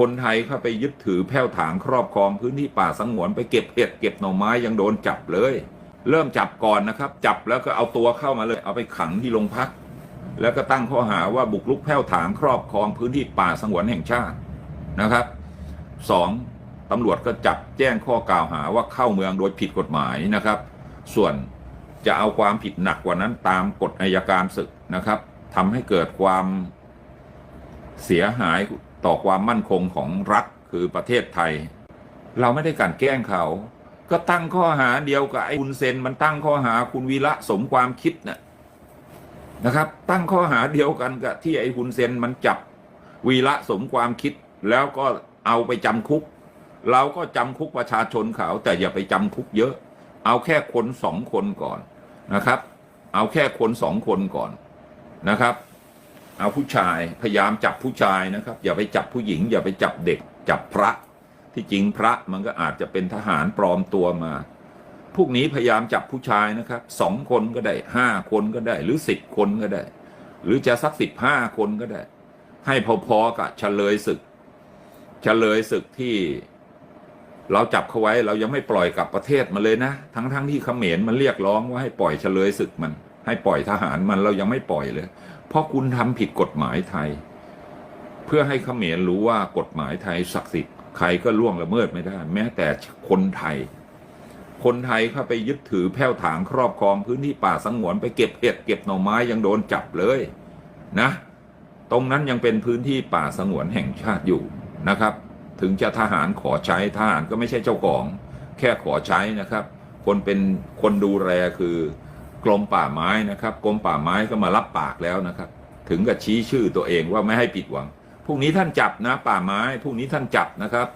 คนไทยเข้าไปยึดถือแผ้วถางครอบครองพื้นที่ป่าสงวนไปเก็บเห็ดเก็บหน่อไม้ยังโดนจับเลย เริ่มจับก่อนนะครับ จับแล้วก็เอาตัวเข้ามาเลย เอาไปขังที่โรงพัก แล้วก็ตั้งข้อหาว่าบุกรุกแผ้วถางครอบครองพื้นที่ป่าสงวนแห่งชาตินะครับสองตำรวจก็จับแจ้งข้อกล่าวหาว่าเข้าเมืองโดยผิดกฎหมายนะครับ ส่วนจะเอาความผิดหนักกว่านั้นตามกฎอัยการศึกนะครับทำให้เกิดความเสียหาย ต่อความมั่นคงของรัฐคือประเทศไทย เราไม่ได้กลันแกล้งเขา ก็ตั้งข้อหาเดียวกับไอ้คุณเซนมันตั้งข้อหาคุณวีระสมความคิดน่ะนะครับ ตั้งข้อหาเดียวกันกับที่ไอ้คุณเซนมันจับวีระสมความคิด แล้วก็เอาไปจำคุก เราก็จำคุกประชาชนเขา แต่อย่าไปจำคุกเยอะ เอาแค่คนสองคนก่อนนะครับ เอาแค่คนสองคนก่อนนะครับ เอาผู้ชายพยายามจับผู้ชายนะครับ อย่าไปจับผู้หญิง อย่าไปจับเด็ก จับพระ ที่จริงพระมันก็อาจจะเป็นทหารปลอมตัวมา พวกนี้พยายามจับผู้ชายนะครับสองคนก็ได้ห้าคนก็ได้ หรือสิบคนก็ได้ หรือจะสักสิบห้าคนก็ได้ ให้พอๆกับเฉลยศึกเฉลยศึกที่เราจับเขาไว้เรายังไม่ปล่อยกลับประเทศมาเลยนะ ทั้งๆทที่เขมรมันเรียกร้องว่าให้ปล่อยเฉลยศึกมัน ให้ปล่อยทหารมันเรายังไม่ปล่อยเลย เพราะคุณทำผิดกฎหมายไทย เพื่อให้เขมรรู้ว่ากฎหมายไทยศักดิ์สิทธิ์ใครก็ล่วงละเมิดไม่ได้ แม้แต่คนไทย คนไทยเข้าไปยึดถือแผ้วถางครอบครองพื้นที่ป่าสงวนไปเก็บเห็ดเก็บหน่อไม้ยังโดนจับเลยนะ ตรงนั้นยังเป็นพื้นที่ป่าสงวนแห่งชาติอยู่นะครับ ถึงจะทหารขอใช้ทหารก็ไม่ใช่เจ้าของ แค่ขอใช้นะครับ คนเป็นคนดูแลคือ กรมป่าไม้นะครับกรมป่าไม้ก็มารับปากแล้วนะครับ ถึงกับชี้ชื่อตัวเองว่าไม่ให้ผิดหวังพรุ่งนี้ท่านจับนะ ป่าไม้พรุ่งนี้ท่านจับนะครับ